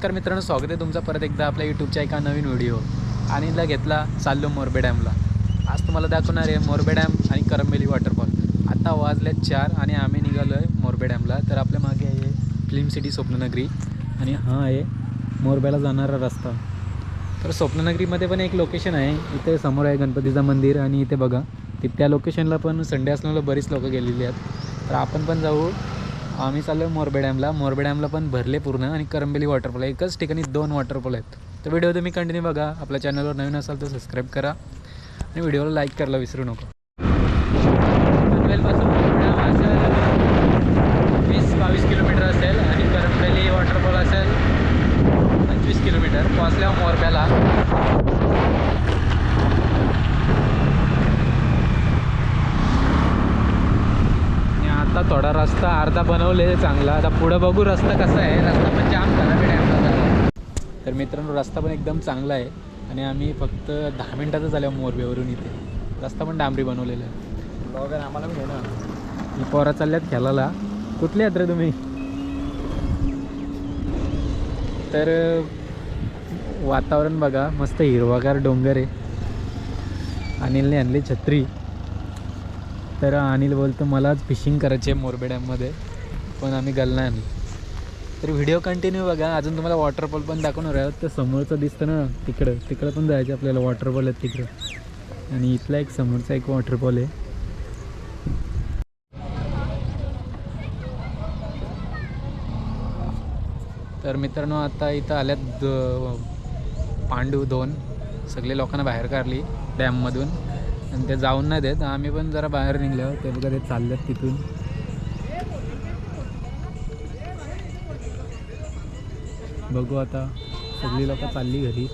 नमस्कार मित्रांनो स्वागत आहे तुमचं परत एकदा आपल्या यूट्यूबच्या एका नवीन व्हिडिओ अनिलला घेतला चाललो मोरबे डॅमला. आज तुम्हाला दाखवणार आहे मोरबे डॅम आणि करंबेली वॉटरफॉल आता वाजले चार आणि आम्ही निघालो आहे मोरबे डॅमला. तर आपल्या मागे आहे फिल्म सिटी स्वप्ननगरी. आणि हा आहे मोरब्याला जाणारा रस्ता. तर स्वप्ननगरीमध्ये पण एक लोकेशन आहे. इथे समोर आहे गणपतीचं मंदिर आणि इथे बघा ती त्या लोकेशनला पण संडे असल्यामुळे बरीच लोकं गेलेली आहेत. तर आपण पण जाऊ. आम्ही चाललो आहे मोरबे डॅमला. मोरबे डॅमला पण भरले पूर्ण आणि करंबेली वॉटरफॉल एकच ठिकाणी दोन वॉटरफॉल आहेत. तर व्हिडिओ तुम्ही कंटिन्यू बघा. आपल्या चॅनलवर नवीन असाल तर सबस्क्राईब करा. आणि व्हिडिओला लाईक करायला विसरू नको. असेल. वीस बावीस किलोमीटर असेल आणि करंबेली वॉटरफॉल असेल. पंचवीस किलोमीटर. पोचल्या मोरब्याला आणि आता थोडा रस्ता अर्धा बनवले चांगला. आता पुढं बघू रस्ता कसा आहे. रस्ता पण जाम झाला डॅमला झाला तर मित्रांनो रस्ता पण एकदम चांगला आहे. आणि आम्ही फक्त दहा मिनिटातच आलो मोरबेवरून इथे. रस्ता पण डांबरी बनवलेला आहे. ब्लॉगर आम्हाला पण ना पोरा चालल्यात खेळायला. कुठले आहेत रे तुम्ही? तर वातावरण बघा. मस्त हिरवागार डोंगर आहे. अनिलने आणली छत्री. तर अनिल बोलतो मलाच फिशिंग करायची आहे मोरबे डॅममध्ये पण आम्ही गल नाही तर व्हिडिओ कंटिन्यू बघा. अजून तुम्हाला वॉटरफॉल पण दाखवणार आहोत. तर समोरचं दिसतं ना तिकडं. तिकडं पण जायचं आपल्याला. वॉटरफॉल आहेत तिकडं. आणि इथला एक समोरचा एक वॉटरफॉल आहे. तर मित्रांनो आता इथं आल्यात द पांडू दोन. सगळे लोकांना बाहेर काढली डॅममधून. आणि ते जाऊन नाही देत. आम्ही पण जरा बाहेर निघलो. ते बघा ते चाललेत तिथून. बघू आता. सगळी लोक चालली घरी.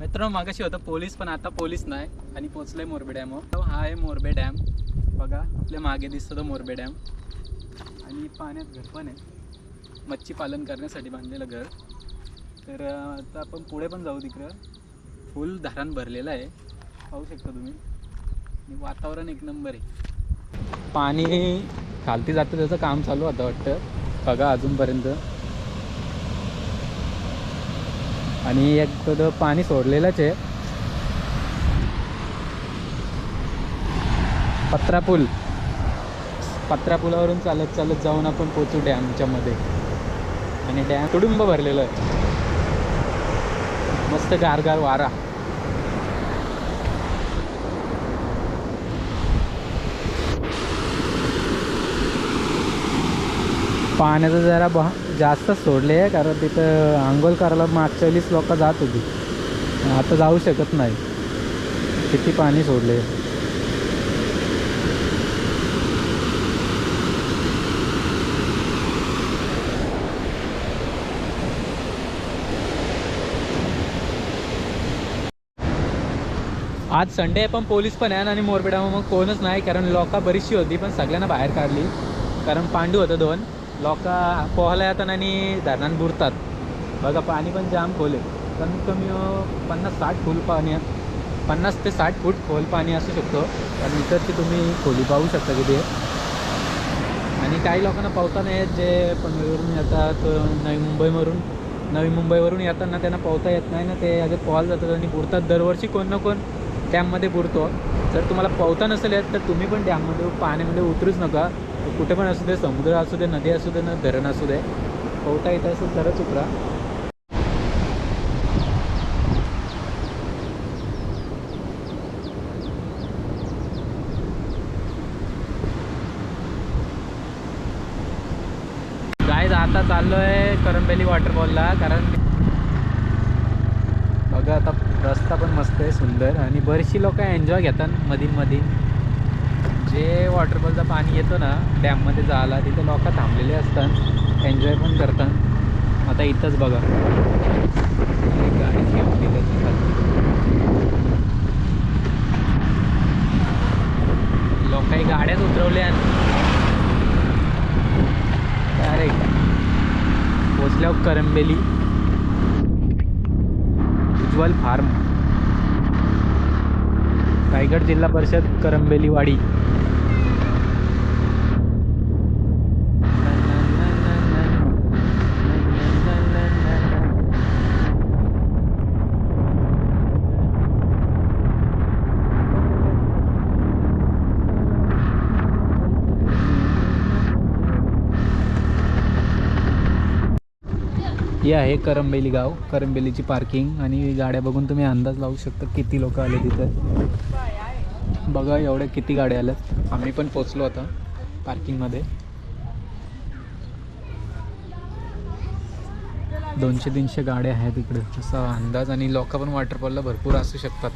मित्र मागाशी होतं पोलीस पण आता पोलीस नाही. आणि पोचलंय मोरबे डॅम हो. हा. आहे मोरबे डॅम. बघा आपल्या मागे दिसतो तो मोरबे डॅम. आणि पाण्यात घर पण आहे. मच्छी पालन करण्यासाठी बांधलेलं घर. तर आता आपण पुढे पण जाऊ तिकडं. फुल धारण भरलेलं आहे. पाहू शकता तुम्ही. आणि वातावरण एक नंबर आहे. पाणी खालती जातं त्याचं काम चालू आता वाटतं. बघा अजूनपर्यंत. आणि एक तर पाणी सोडलेलंच आहे. पत्रापूल. पत्रापुलावरून चालत चालत जाऊन आपण पोचू डॅमच्या मध्ये. आणि डॅम तुडुंब भरलेलं आहे. मस्त गारगार वारा. पाण्याचं जरा बा जास्त सोडले आहे कारण तिथं आंघोळ करायला मागच्या लोकं लोक जात होती. आता जाऊ शकत नाही. किती पाणी सोडले आज संडे आहे पण पोलीस पण आहे आणि मोरबेडा मग कोणच नाही कारण लोका बरीचशी होती पण सगळ्यांना बाहेर काढली. कारण पांडू होतं दोन. लोक पोहला येतात आणि धरणात बुरतात बघा पाणी पण जाम खोल आहे. कमीत कमी हो पन्नास साठ फूल पाणी पन्नास ते साठ फूट खोल पाणी असू शकतो. आणि इकडची तुम्ही खोली पाहू शकता किती आणि काही लोकांना पोहता येत जे पनवेलवरून येतात नवी मुंबईवरून. नवी मुंबईवरून येताना त्यांना पोहता येत नाही ना ते आधी पोहायला जातात आणि बुडतात. दरवर्षी कोण ना कोण डॅममध्ये बुडतो. जर तुम्हाला पोहता नसेल येत तर तुम्ही पण डॅममध्ये पाण्यामध्ये उतरूच नका. कुठे पण असू दे समुद्र असू दे नदी असू दे ना धरण असू दे पोहता येत असेल तरच उतरा गाईज आता चाललो आहे करंबेली वॉटरफॉलला कारण बघा आता रस्ता पण मस्त आहे सुंदर आणि बरीचशी लोक एन्जॉय घेतात मधीन मधीन. जे वॉटरफॉलचं पाणी येतं ना डॅममध्ये जायला तिथे लोक थांबलेले असतात. एन्जॉय पण करतात. आता इथंच बघा. एक गाडी घेऊन गेली लोक काही गाड्याच उतरवल्या अरे पोचल्यावर करंबेली. उज्ज्वल फार्म. रायगड जिल्हा परिषद करंबेलीवाडी. हे आहे करंबेली गाव. करंबेलीची पार्किंग आणि गाड्या बघून तुम्ही अंदाज लावू शकता किती लोक आले तिथे. बघा एवढ्या किती गाड्या आल्यात. आम्ही पण पोचलो आता पार्किंगमध्ये दोनशे तीनशे गाड्या आहेत इकडे. असा अंदाज आणि लोक पण वॉटरफॉलला भरपूर असू शकतात.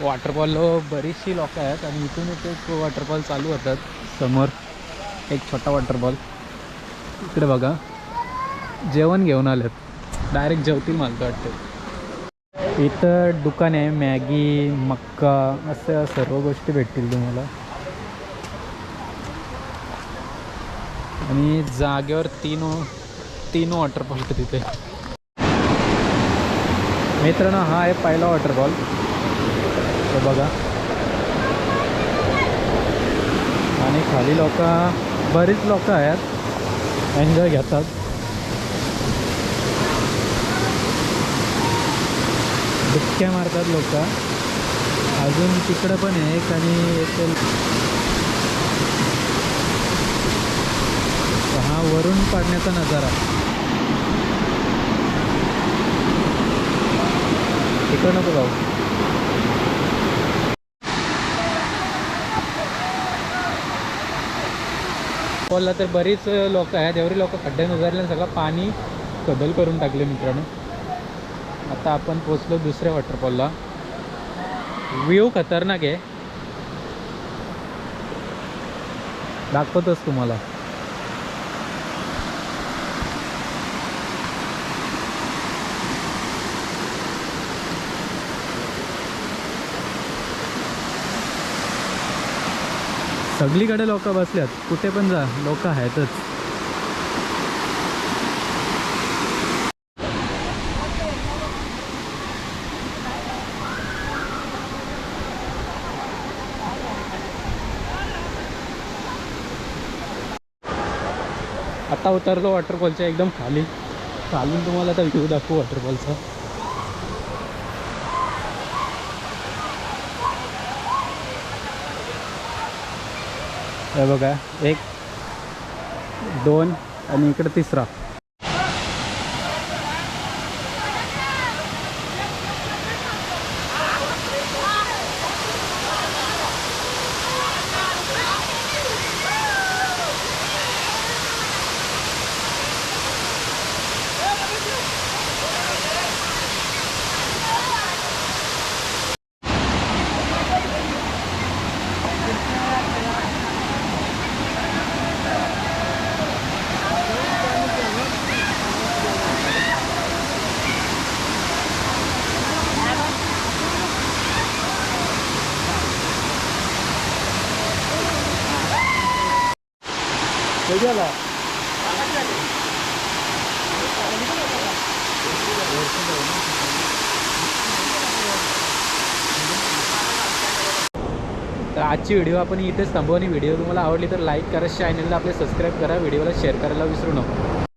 वॉटरफॉल बरीचशी लोक आहेत आणि इथून एक वॉटरफॉल चालू होतात. समोर एक छोटा वॉटरफॉल इकडे बघा. जेवण घेऊन आलेत. डायरेक्ट जेवतील मला वाटतं. इथं दुकान आहे मॅगी मक्का असं सर्व गोष्टी भेटतील तुम्हाला. आणि जागेवर तीन तीन वॉटरफॉल तिथे मित्रांनो हा आहे पहिला वॉटरफॉल तो बघा. आणि खाली लोक बरीच लोक आहेत. एन्जॉय घेतात. डुबक्या मारतात लोक. अजून तिकडं पण आहे एक आणि एक हा वरून पाडण्याचा नजारा. तिकडं नको जाऊ. बोलला तर बरीच लोक आहेत. एवढी लोक खड्ड्यात उजारले सगळं पाणी कदल करून टाकले मित्रांनो. आता आपण पोचलो दुसऱ्या वॉटरफॉलला व्ह्यू खतरनाक आहे. दाखवतोच तुम्हाला. सगळीकडे लोक बसल्यात. कुठे पण जा लोक आहेतच. आता उतरलो वॉटरफॉलच्या एकदम खाली. खालून तुम्हाला आता व्ह्यू दाखवू वॉटरफॉलचा हे बघा एक दोन आणि इकडं तिसरा. कधी तर आजची व्हिडिओ आपण इथेच थांबवू आणि व्हिडिओ तुम्हाला आवडली तर लाईक करा चॅनलला आपले सबस्क्राईब करा व्हिडिओला शेअर करायला विसरू नका.